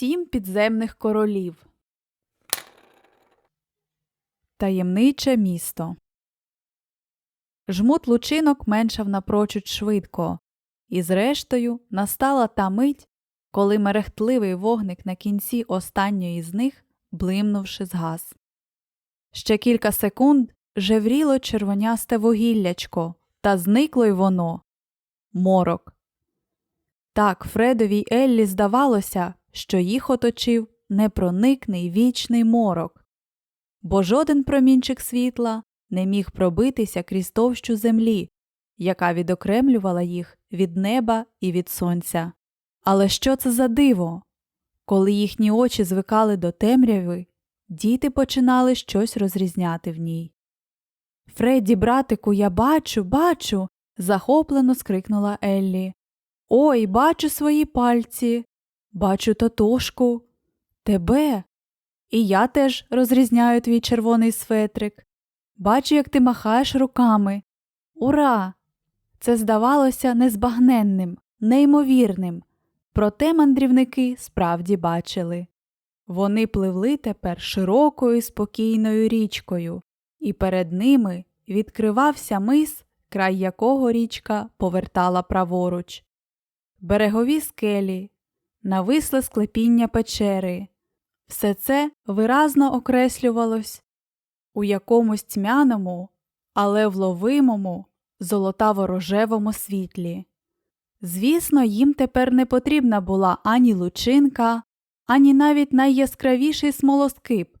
Сім підземних королів. Таємниче місто. Жмут лучинок меншав напрочуд швидко, і зрештою настала та мить, коли мерехтливий вогник на кінці останньої з них, блимнувши, згас. Ще кілька секунд жевріло червонясте вугіллячко, та зникло й воно. Морок. Так Фредові й Еллі здавалося, що їх оточив непроникний вічний морок, бо жоден промінчик світла не міг пробитися крізь товщу землі, яка відокремлювала їх від неба і від сонця. Але що це за диво? Коли їхні очі звикали до темряви, діти починали щось розрізняти в ній. Фредді, братику, я бачу, бачу. захоплено скрикнула Еллі. Ой, бачу свої пальці, бачу тотошку, тебе. І я теж розрізняю твій червоний светрик. Бачу, як ти махаєш руками. Ура! Це здавалося незбагненним, неймовірним. Проте мандрівники справді бачили. Вони пливли тепер широкою спокійною річкою, і перед ними відкривався мис, край якого річка повертала праворуч. Берегові скелі, нависле склепіння печери. Все це виразно окреслювалось у якомусь тьмяному, але вловимому, золотаво-рожевому світлі. Звісно, їм тепер не потрібна була ані лучинка, ані навіть найяскравіший смолоскип,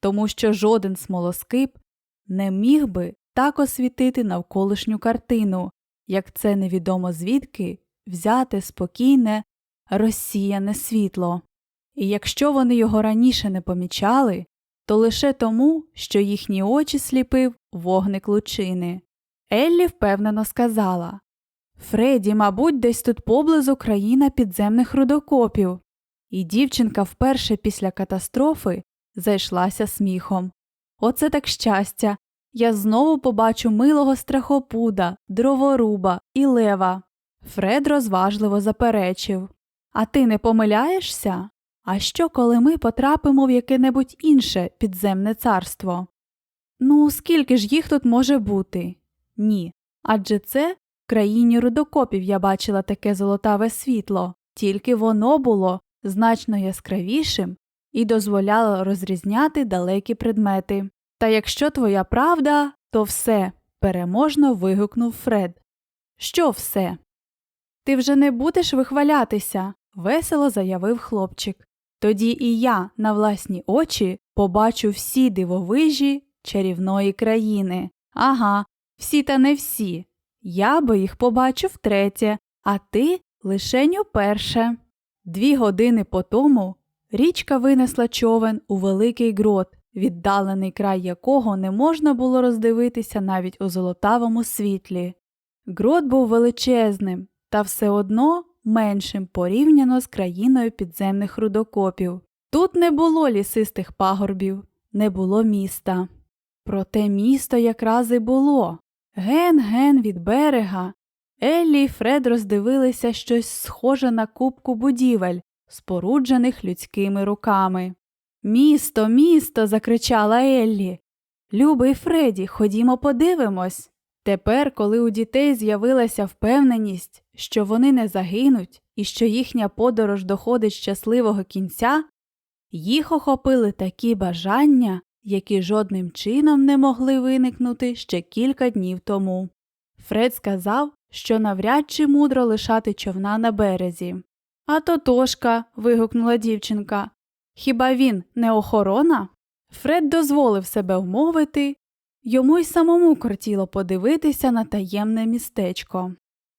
тому що жоден смолоскип не міг би так освітити навколишню картину, як це невідомо звідки взяти спокійне, розсіяне світло. І якщо вони його раніше не помічали, то лише тому, що їхні очі сліпив вогник лучини. Еллі впевнено сказала Фредді, мабуть, десь тут поблизу країна підземних рудокопів. І дівчинка вперше після катастрофи зайшлася сміхом. Оце так щастя. Я знову побачу милого страхопуда, дроворуба і лева. Фред розважливо заперечив А ти не помиляєшся? А що, коли ми потрапимо в яке-небудь інше підземне царство? Ну, скільки ж їх тут може бути? Ні. Адже це в країні рудокопів я бачила таке золотаве світло, тільки воно було значно яскравішим і дозволяло розрізняти далекі предмети. Та якщо твоя правда, то все, переможно вигукнув Фред. Що все? Ти вже не будеш вихвалятися, весело заявив хлопчик. Тоді і я на власні очі побачу всі дивовижі чарівної країни. Ага, всі та не всі. Я би їх побачу втретє, а ти лишень уперше. Дві години по тому річка винесла човен у великий грот, віддалений край якого не можна було роздивитися навіть у золотавому світлі. Грот був величезним, та все одно меншим порівняно з країною підземних рудокопів. Тут не було лісистих пагорбів, не було міста. Проте місто якраз і було. Ген-ген від берега. Еллі й Фред роздивилися щось схоже на кубку будівель, споруджених людськими руками. Місто, місто. закричала Еллі. Любий Фредді, ходімо подивимось. Тепер, коли у дітей з'явилася впевненість, що вони не загинуть і що їхня подорож доходить щасливого кінця, їх охопили такі бажання, які жодним чином не могли виникнути ще кілька днів тому. Фред сказав, що навряд чи мудро лишати човна на березі. А тотошка. вигукнула дівчинка. Хіба він не охорона? Фред дозволив себе вмовити, йому й самому кортіло подивитися на таємне містечко.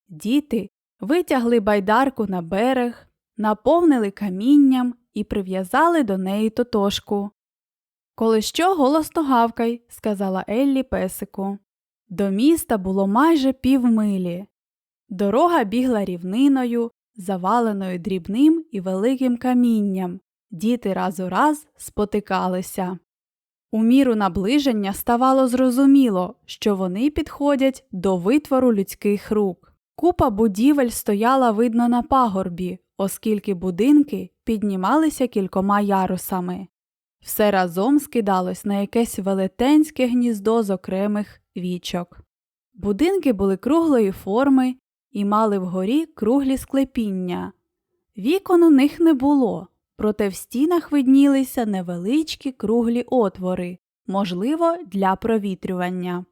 Діти витягли байдарку на берег, наповнили камінням і прив'язали до неї тотошку. Коли що голосно гавкай, сказала Еллі песику. До міста було майже півмилі. Дорога бігла рівниною, заваленою дрібним і великим камінням. Діти раз у раз спотикалися. У міру наближення ставало зрозуміло, що вони підходять до витвору людських рук. Купа будівель стояла видно на пагорбі, оскільки будинки піднімалися кількома ярусами. Все разом скидалось на якесь велетенське гніздо з окремих вічок. Будинки були круглої форми і мали вгорі круглі склепіння. Вікон у них не було, проте в стінах виднілися невеличкі круглі отвори, можливо, для провітрювання.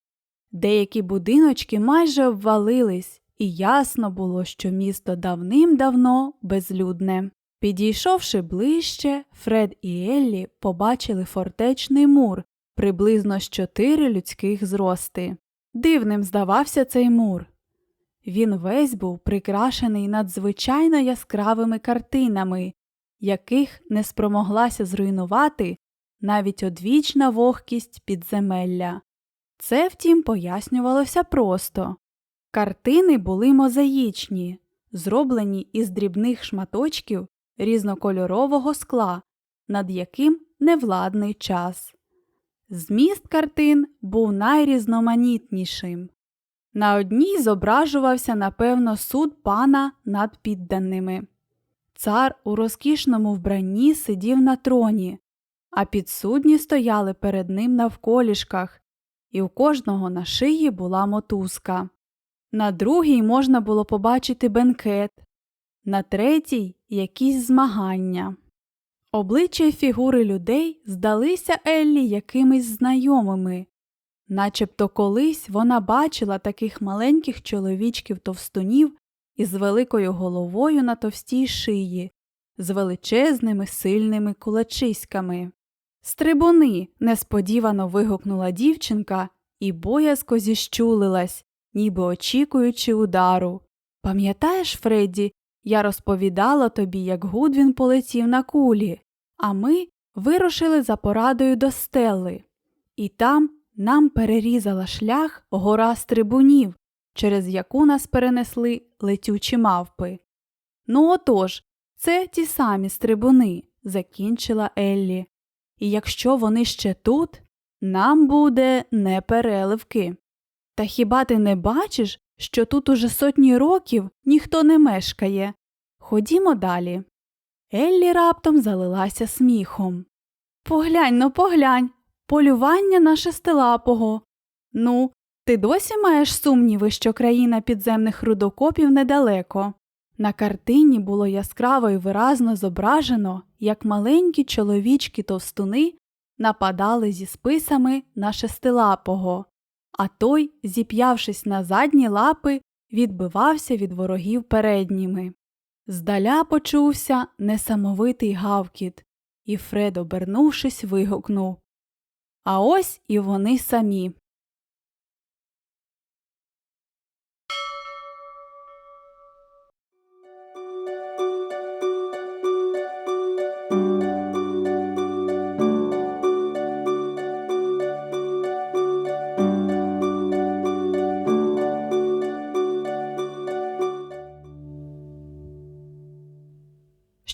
Деякі будиночки майже обвалились, і ясно було, що місто давним-давно безлюдне. Підійшовши ближче, Фред і Еллі побачили фортечний мур приблизно з чотири людських зрости. Дивним здавався цей мур. Він весь був прикрашений надзвичайно яскравими картинами, яких не спромоглася зруйнувати навіть одвічна вогкість підземелля. Це, втім, пояснювалося просто. Картини були мозаїчні, зроблені із дрібних шматочків різнокольорового скла, над яким невладний час. Зміст картин був найрізноманітнішим. На одній зображувався, напевно, суд пана над підданими. Цар у розкішному вбранні сидів на троні, а підсудні стояли перед ним навколішках, і у кожного на шиї була мотузка. На другій можна було побачити бенкет, на третій якісь змагання. Обличчя й фігури людей здалися Еллі якимись знайомими, начебто колись вона бачила таких маленьких чоловічків товстунів із великою головою на товстій шиї, з величезними сильними кулачиськами. Стрибуни. несподівано вигукнула дівчинка і боязко зіщулилась, ніби очікуючи удару. Пам'ятаєш, Фредді, я розповідала тобі, як Гудвін полетів на кулі, а ми вирушили за порадою до стелли. І там нам перерізала шлях гора стрибунів, через яку нас перенесли летючі мавпи. Ну отож, це ті самі стрибуни, закінчила Еллі. І якщо вони ще тут, нам буде не переливки. Та хіба ти не бачиш, що тут уже сотні років ніхто не мешкає? Ходімо далі. Еллі раптом залилася сміхом. Поглянь ну, поглянь, полювання на шестилапого. Ну, ти досі маєш сумніви, що країна підземних рудокопів недалеко. На картині було яскраво і виразно зображено, як маленькі чоловічки товстуни нападали зі списами на шестилапого, а той, зіп'явшись на задні лапи, відбивався від ворогів передніми. Здаля почувся несамовитий гавкіт, і Фред, обернувшись, вигукнув А ось і вони самі.